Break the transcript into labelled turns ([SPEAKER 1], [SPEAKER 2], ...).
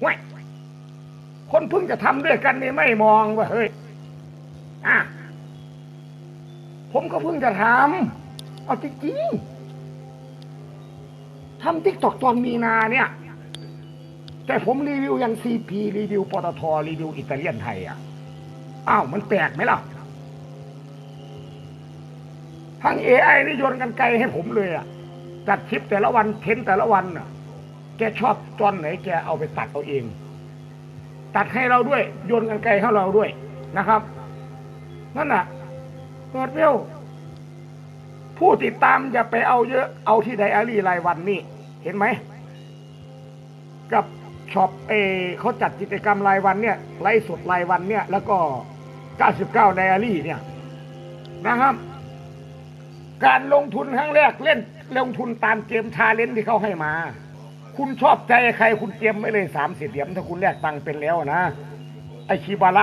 [SPEAKER 1] ห่วยคนเพิ่งจะทำด้วยกันนี่ไม่มองว่าเฮ้ยอะผมก็เพิ่งจะทำเอาจริงๆทำทิกตอกตอนมีนาเนี่ย แต่ผมรีวิวยังซีพีรีวิวปตทรีวิวอิตาเลียนไทยอะอ้าวมันแปลกไหมล่ะทาง AI นี่โยนกันไกลให้ผมเลยอะตัดคลิปแต่ละวันเทนแต่ละวันน่ะ แกชอบตอนไหนแกเอาไปตัดเอาเอง ตัดให้เราด้วย โยนกันไกลให้เราด้วยนะครับ นั่นน่ะเกิดเวผู้ติดตามอย่าไปเอาเยอะเอาที่ไดอารี่รายวันนี่เห็นไหม กับช็อปเอเขาจัดกิจกรรมรายวันเนี่ยไลฟ์สดรายวันเนี่ย แล้วก็ 99 ไดอารี่เนี่ยนะครับ การลงทุนครั้งแรกเล่นลงทุนตามเกมชาเลนที่เขาให้มา คุณชอบใจใครคุณเตรียมไว้เลยสามสิบเหรียญถ้าคุณแลกตังค์เป็นแล้วนะไอชีบาระ